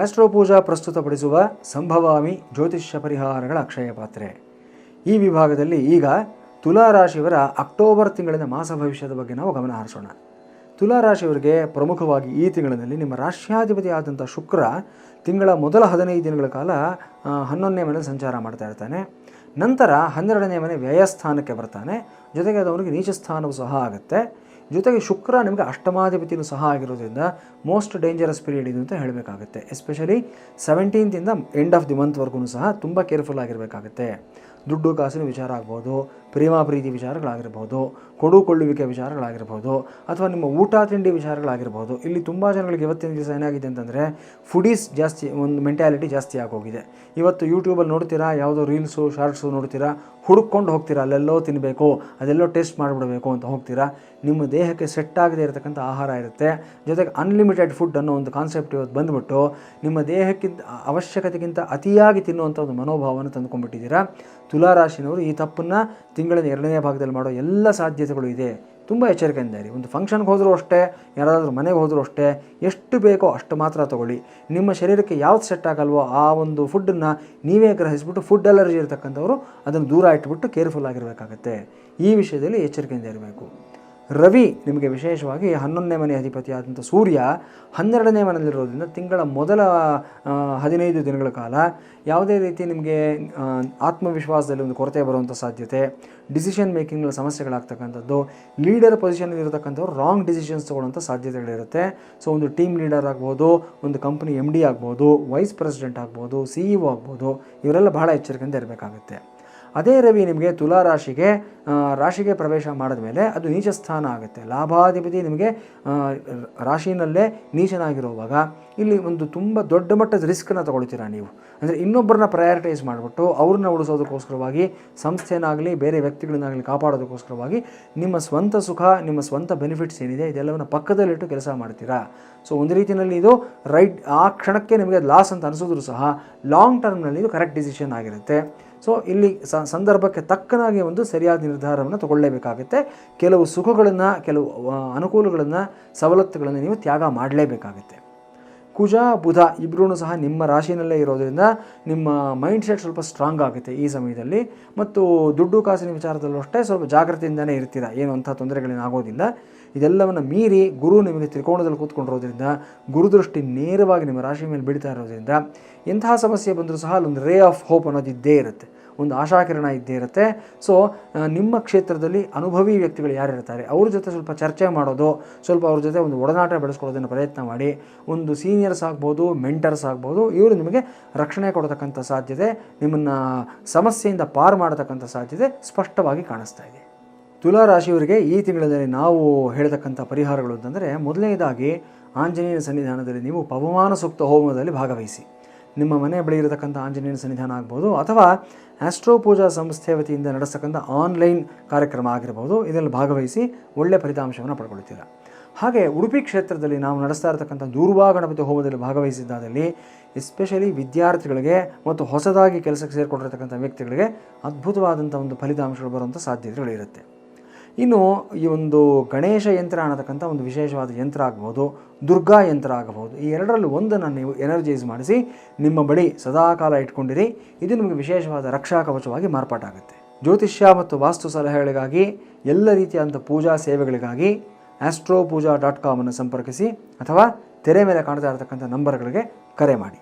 Astro ಪೂಜಾ ಪ್ರಸ್ತುತಪಡಿಸುವ ಸಂಭವಾಮಿ ಜ್ಯೋತಿಷ್ಯ ಪರಿಹಾರಗಳ ಅಕ್ಷಯ ಪಾತ್ರೆ. ಈ ವಿಭಾಗದಲ್ಲಿ ಈಗ ತುಲಾ ರಾಶಿಯವರ ಅಕ್ಟೋಬರ್ ತಿಂಗಳಿನ ಮಾಸ ಭವಿಷ್ಯದ ಬಗ್ಗೆ ನಾವು ಗಮನ ಹರಿಸೋಣ. ತುಲಾ ರಾಶಿಯವರಿಗೆ ಪ್ರಮುಖವಾಗಿ ಈ ತಿಂಗಳಿನಲ್ಲಿ ನಿಮ್ಮ ರಾಷ್ಟ್ರಾಧಿಪತಿ ಆದಂಥ ಶುಕ್ರ ತಿಂಗಳ ಮೊದಲ ಹದಿನೈದು ದಿನಗಳ ಕಾಲ ಹನ್ನೊಂದನೇ ಮನೆ ಸಂಚಾರ ಮಾಡ್ತಾ ಇರ್ತಾನೆ. ನಂತರ ಹನ್ನೆರಡನೇ ಮನೆ ವ್ಯಯಸ್ಥಾನಕ್ಕೆ ಬರ್ತಾನೆ. ಜೊತೆಗೆ ಅದು ಅವನಿಗೆ ನೀಚ ಸ್ಥಾನವೂ ಸಹ ಆಗುತ್ತೆ. ಜೊತೆಗೆ ಶುಕ್ರ ನಿಮಗೆ ಅಷ್ಟಮಾಧಿಪತಿಯೂ ಸಹ ಆಗಿರೋದ್ರಿಂದ ಮೋಸ್ಟ್ ಡೇಂಜರಸ್ ಪೀರಿಯಡ್ ಇದು ಅಂತ ಹೇಳಬೇಕಾಗುತ್ತೆ. ಎಸ್ಪೆಷಲಿ ಸೆವೆಂಟೀನ್ತಿಂದ ಎಂಡ್ ಆಫ್ ದಿ ಮಂತ್ವರೆಗೂ ಸಹ ತುಂಬ ಕೇರ್ಫುಲ್ ಆಗಿರಬೇಕಾಗುತ್ತೆ. ದುಡ್ಡು ಕಾಸಿನ ವಿಚಾರ ಆಗ್ಬೋದು, ಪ್ರೇಮ ಪ್ರೀತಿ ವಿಚಾರಗಳಾಗಿರ್ಬೋದು ಕೊಡುಕೊಳ್ಳುವಿಕೆ ವಿಚಾರಗಳಾಗಿರ್ಬೋದು, ಅಥವಾ ನಿಮ್ಮ ಊಟ ತಿಂಡಿ ವಿಚಾರಗಳಾಗಿರ್ಬೋದು, ಇಲ್ಲಿ ತುಂಬ ಜನಗಳಿಗೆ ಇವತ್ತಿನ ದಿವಸ ಏನಾಗಿದೆ ಅಂತಂದರೆ ಫುಡೀಸ್ ಜಾಸ್ತಿ, ಒಂದು ಮೆಂಟ್ಯಾಲಿಟಿ ಜಾಸ್ತಿ ಆಗೋಗಿದೆ. ಇವತ್ತು ಯೂಟ್ಯೂಬಲ್ಲಿ ನೋಡ್ತೀರಾ, ಯಾವುದೋ ರೀಲ್ಸು ಶಾರ್ಟ್ಸು ನೋಡ್ತೀರಾ ಹುಡುಕೊಂಡು ಹೋಗ್ತೀರಾ, ಅಲ್ಲೆಲ್ಲೋ ತಿನ್ನಬೇಕು ಅದೆಲ್ಲೋ ಟೇಸ್ಟ್ ಮಾಡಿಬಿಡಬೇಕು ಅಂತ ಹೋಗ್ತೀರಾ, ನಿಮ್ಮ ದೇಹಕ್ಕೆ ಸೆಟ್ ಆಗದೇ ಇರತಕ್ಕಂಥ ಆಹಾರ ಇರುತ್ತೆ. ಜೊತೆಗೆ ಅನ್ಲಿಮಿಟೆಡ್ ಫುಡ್ ಅನ್ನೋ ಒಂದು ಕಾನ್ಸೆಪ್ಟ್ ಇವತ್ತು ಬಂದುಬಿಟ್ಟು, ನಿಮ್ಮ ದೇಹಕ್ಕಿಂತ, ಅವಶ್ಯಕತೆಗಿಂತ ಅತಿಯಾಗಿ ತಿನ್ನುವಂಥ ಒಂದು ಮನೋಭಾವವನ್ನು ತಂದುಕೊಂಡ್ಬಿಟ್ಟಿದ್ದೀರಾ. ತುಲಾರಾಶಿನವರು ಈ ತಪ್ಪನ್ನು ತಿಂಗಳಿನ ಎರಡನೇ ಭಾಗದಲ್ಲಿ ಮಾಡೋ ಎಲ್ಲ ಸಾಧ್ಯತೆಗಳು ಇದೆ. ತುಂಬ ಎಚ್ಚರಿಕೆಯಿಂದ ಇರಿ. ಒಂದು ಫಂಕ್ಷನ್ಗೆ ಹೋದರೂ ಅಷ್ಟೇ, ಯಾರಾದರೂ ಮನೆಗೆ ಹೋದರೂ ಅಷ್ಟೇ, ಎಷ್ಟು ಬೇಕೋ ಅಷ್ಟು ಮಾತ್ರ ತಗೊಳ್ಳಿ. ನಿಮ್ಮ ಶರೀರಕ್ಕೆ ಯಾವ್ದು ಸೆಟ್ ಆಗಲ್ವೋ ಆ ಒಂದು ಫುಡ್ಡನ್ನು ನೀವೇ ಗ್ರಹಿಸ್ಬಿಟ್ಟು ಫುಡ್ ಅಲರ್ಜಿ ಇರತಕ್ಕಂಥವ್ರು ಅದನ್ನು ದೂರ ಇಟ್ಬಿಟ್ಟು ಕೇರ್ಫುಲ್ ಆಗಿರಬೇಕಾಗತ್ತೆ. ಈ ವಿಷಯದಲ್ಲಿ ಎಚ್ಚರಿಕೆಯಿಂದ ಇರಬೇಕು. ರವಿ ನಿಮಗೆ ವಿಶೇಷವಾಗಿ ಹನ್ನೊಂದನೇ ಮನೆ ಅಧಿಪತಿಯಾದಂಥ ಸೂರ್ಯ ಹನ್ನೆರಡನೇ ಮನೆಯಲ್ಲಿರೋದ್ರಿಂದ ತಿಂಗಳ ಮೊದಲ ಹದಿನೈದು ದಿನಗಳ ಕಾಲ ಯಾವುದೇ ರೀತಿ ನಿಮಗೆ ಆತ್ಮವಿಶ್ವಾಸದಲ್ಲಿ ಒಂದು ಕೊರತೆ ಬರುವಂಥ ಸಾಧ್ಯತೆ ಡಿಸಿಷನ್ ಮೇಕಿಂಗ್ನ ಸಮಸ್ಯೆಗಳಾಗ್ತಕ್ಕಂಥದ್ದು ಲೀಡರ್ ಪೊಸಿಷನಲ್ಲಿ ಇರತಕ್ಕಂಥವ್ರು ರಾಂಗ್ ಡಿಸಿಷನ್ಸ್ ತೊಗೊಳ್ಳೋಂಥ ಸಾಧ್ಯತೆಗಳಿರುತ್ತೆ. ಸೊ ಒಂದು ಟೀಮ್ ಲೀಡರ್ ಆಗ್ಬೋದು, ಒಂದು ಕಂಪ್ನಿ ಎಂ ಡಿ ಆಗ್ಬೋದು ವೈಸ್ ಪ್ರೆಸಿಡೆಂಟ್ ಆಗ್ಬೋದು ಸಿ ಇ ಒ ಆಗ್ಬೋದು, ಇವರೆಲ್ಲ ಬಹಳ ಎಚ್ಚರಿಕೆಯಿಂದ ಇರಬೇಕಾಗುತ್ತೆ. ಅದೇ ರವಿ ನಿಮಗೆ ತುಲಾ ರಾಶಿಗೆ ರಾಶಿಗೆ ಪ್ರವೇಶ ಮಾಡಿದ ಮೇಲೆ ಅದು ನೀಚ ಸ್ಥಾನ ಆಗುತ್ತೆ. ಲಾಭಾಧಿಪತಿ ನಿಮಗೆ ರಾಶಿನಲ್ಲೇ ನೀಚನಾಗಿರುವಾಗ ಇಲ್ಲಿ ಒಂದು ತುಂಬ ದೊಡ್ಡ ಮಟ್ಟದ ರಿಸ್ಕನ್ನು ತಗೊಳ್ತೀರಾ ನೀವು. ಅಂದರೆ ಇನ್ನೊಬ್ಬರನ್ನ ಪ್ರಯಾರಿಟೈಸ್ ಮಾಡಿಬಿಟ್ಟು ಅವ್ರನ್ನ ಉಳಿಸೋದಕ್ಕೋಸ್ಕರವಾಗಿ ಸಂಸ್ಥೆನಾಗಲಿ ಬೇರೆ ವ್ಯಕ್ತಿಗಳನ್ನಾಗಲಿ ಕಾಪಾಡೋದಕ್ಕೋಸ್ಕರವಾಗಿ ನಿಮ್ಮ ಸ್ವಂತ ಸುಖ, ನಿಮ್ಮ ಸ್ವಂತ ಬೆನಿಫಿಟ್ಸ್ ಏನಿದೆ ಇದೆಲ್ಲವನ್ನು ಪಕ್ಕದಲ್ಲಿಟ್ಟು ಕೆಲಸ ಮಾಡ್ತೀರಾ. ಸೊ ಒಂದು ರೀತಿಯಲ್ಲಿ ಇದು ರೈಟ್ ಆ ಕ್ಷಣಕ್ಕೆ ನಿಮಗೆ ಲಾಸ್ ಅಂತ ಅನಿಸಿದ್ರು ಸಹ ಲಾಂಗ್ ಟರ್ಮ್ನಲ್ಲಿ ಇದು ಕರೆಕ್ಟ್ ಡಿಸಿಷನ್ ಆಗಿರುತ್ತೆ. ಸೊ ಇಲ್ಲಿ ಸಂದರ್ಭಕ್ಕೆ ತಕ್ಕನಾಗಿ ಒಂದು ಸರಿಯಾದ ನಿರ್ಧಾರವನ್ನು ತಗೊಳ್ಳೇಬೇಕಾಗುತ್ತೆ. ಕೆಲವು ಸುಖಗಳನ್ನು, ಕೆಲವು ಅನುಕೂಲಗಳನ್ನು, ಸವಲತ್ತುಗಳನ್ನು ನೀವು ತ್ಯಾಗ ಮಾಡಲೇಬೇಕಾಗುತ್ತೆ. ಕುಜ, ಬುಧ ಇಬ್ಬರೂ ಸಹ ನಿಮ್ಮ ರಾಶಿನಲ್ಲೇ ಇರೋದ್ರಿಂದ ನಿಮ್ಮ ಮೈಂಡ್ ಸೆಟ್ ಸ್ವಲ್ಪ ಸ್ಟ್ರಾಂಗ್ ಆಗುತ್ತೆ ಈ ಸಮಯದಲ್ಲಿ. ಮತ್ತು ದುಡ್ಡು ಕಾಸಿನ ವಿಚಾರದಲ್ಲೂ ಅಷ್ಟೇ ಸ್ವಲ್ಪ ಜಾಗ್ರತೆಯಿಂದನೇ ಇರ್ತೀರ. ಏನು ಅಂಥ ತೊಂದರೆಗಳೇನಾಗೋದಿಲ್ಲ ಇದೆಲ್ಲವನ್ನು ಮೀರಿ ಗುರು ನಿಮಗೆ ತ್ರಿಕೋಣದಲ್ಲಿ ಕೂತ್ಕೊಂಡಿರೋದ್ರಿಂದ ಗುರುದೃಷ್ಟಿ ನೇರವಾಗಿ ನಿಮ್ಮ ರಾಶಿ ಮೇಲೆ ಬೀಳ್ತಾ ಇರೋದ್ರಿಂದ ಎಂತಹ ಸಮಸ್ಯೆ ಬಂದರೂ ಸಹ ಅಲ್ಲೊಂದು ರೇ ಆಫ್ ಹೋಪ್ ಅನ್ನೋದು ಇದ್ದೇ ಇರುತ್ತೆ. ಒಂದು ಆಶಾಕಿರಣ ಇದ್ದೇ ಇರುತ್ತೆ. ಸೊ ನಿಮ್ಮ ಕ್ಷೇತ್ರದಲ್ಲಿ ಅನುಭವಿ ವ್ಯಕ್ತಿಗಳು ಯಾರಿರ್ತಾರೆ? ಅವ್ರ ಜೊತೆ ಸ್ವಲ್ಪ ಚರ್ಚೆ ಮಾಡೋದು, ಸ್ವಲ್ಪ ಅವ್ರ ಜೊತೆ ಒಂದು ಒಡನಾಟ ಬೆಳೆಸ್ಕೊಳ್ಳೋದನ್ನು ಪ್ರಯತ್ನ ಮಾಡಿ, ಒಂದು ಸೀನಿಯರ್ಸ್ ಆಗ್ಬೋದು, ಮೆಂಟರ್ಸ್ ಆಗ್ಬೋದು, ಇವರು ನಿಮಗೆ ರಕ್ಷಣೆ ಕೊಡತಕ್ಕಂಥ ಸಾಧ್ಯತೆ, ನಿಮ್ಮನ್ನು ಸಮಸ್ಯೆಯಿಂದ ಪಾರು ಮಾಡತಕ್ಕಂಥ ಸಾಧ್ಯತೆ ಸ್ಪಷ್ಟವಾಗಿ ಕಾಣಿಸ್ತಾ ಇದೆ. ತುಲಾ ರಾಶಿಯವರಿಗೆ ಈ ತಿಂಗಳಲ್ಲಿ ನಾವು ಹೇಳ್ತಕ್ಕಂಥ ಪರಿಹಾರಗಳು ಅಂತಂದರೆ, ಮೊದಲನೇದಾಗಿ ಆಂಜನೇಯನ ಸನ್ನಿಧಾನದಲ್ಲಿ ನೀವು ಪವಮಾನ ಸೂಕ್ತ ಹೋಮದಲ್ಲಿ ಭಾಗವಹಿಸಿ. ನಿಮ್ಮ ಮನೆ ಬಳಿ ಇರತಕ್ಕಂಥ ಆಂಜನೇಯನ ಸನ್ನಿಧಾನ ಆಗ್ಬೋದು ಅಥವಾ ಆಸ್ಟ್ರೋ ಪೂಜಾ ಸಂಸ್ಥೆ ವತಿಯಿಂದ ನಡೆಸ್ತಕ್ಕಂಥ ಆನ್ಲೈನ್ ಕಾರ್ಯಕ್ರಮ ಆಗಿರ್ಬೋದು, ಇದರಲ್ಲಿ ಭಾಗವಹಿಸಿ ಒಳ್ಳೆಯ ಫಲಿತಾಂಶವನ್ನು ಪಡ್ಕೊಳ್ತೀರಾ. ಹಾಗೆ ಉಡುಪಿ ಕ್ಷೇತ್ರದಲ್ಲಿ ನಾವು ನಡೆಸ್ತಾ ಇರತಕ್ಕಂಥ ದೂರ್ವಾ ಗಣಪತಿ ಹೋಮದಲ್ಲಿ ಭಾಗವಹಿಸಿದ್ದಾದಲ್ಲಿ ಎಸ್ಪೆಷಲಿ ವಿದ್ಯಾರ್ಥಿಗಳಿಗೆ ಮತ್ತು ಹೊಸದಾಗಿ ಕೆಲಸಕ್ಕೆ ಸೇರಿಕೊಂಡಿರ್ತಕ್ಕಂಥ ವ್ಯಕ್ತಿಗಳಿಗೆ ಅದ್ಭುತವಾದಂಥ ಒಂದು ಫಲಿತಾಂಶಗಳು ಬರುವಂಥ ಸಾಧ್ಯತೆಗಳಿರುತ್ತೆ ಇನ್ನು ಈ ಒಂದು ಗಣೇಶ ಯಂತ್ರ ಅನ್ನತಕ್ಕಂಥ ಒಂದು ವಿಶೇಷವಾದ ಯಂತ್ರ ಆಗ್ಬೋದು, ದುರ್ಗಾ ಯಂತ್ರ ಆಗಬಹುದು, ಈ ಎರಡರಲ್ಲಿ ಒಂದನ್ನು ನೀವು ಎನರ್ಜೈಸ್ ಮಾಡಿಸಿ, ನಿಮ್ಮ ಬಳಿ ಸದಾಕಾಲ ಇಟ್ಕೊಂಡಿರಿ. ಇದು ನಿಮಗೆ ವಿಶೇಷವಾದ ರಕ್ಷಾ ಕವಚವಾಗಿ ಮಾರ್ಪಾಟಾಗುತ್ತೆ. ಜ್ಯೋತಿಷ್ಯ ಮತ್ತು ವಾಸ್ತು ಸಲಹೆಗಳಿಗಾಗಿ, ಎಲ್ಲ ರೀತಿಯಾದಂಥ ಪೂಜಾ ಸೇವೆಗಳಿಗಾಗಿ ಆಸ್ಟ್ರೋ ಪೂಜಾ ಡಾಟ್ ಕಾಮನ್ನು ಸಂಪರ್ಕಿಸಿ ಅಥವಾ ತೆರೆ ಮೇಲೆ ಕಾಣ್ತಾ ಇರತಕ್ಕಂಥ ನಂಬರ್ಗಳಿಗೆ ಕರೆ ಮಾಡಿ.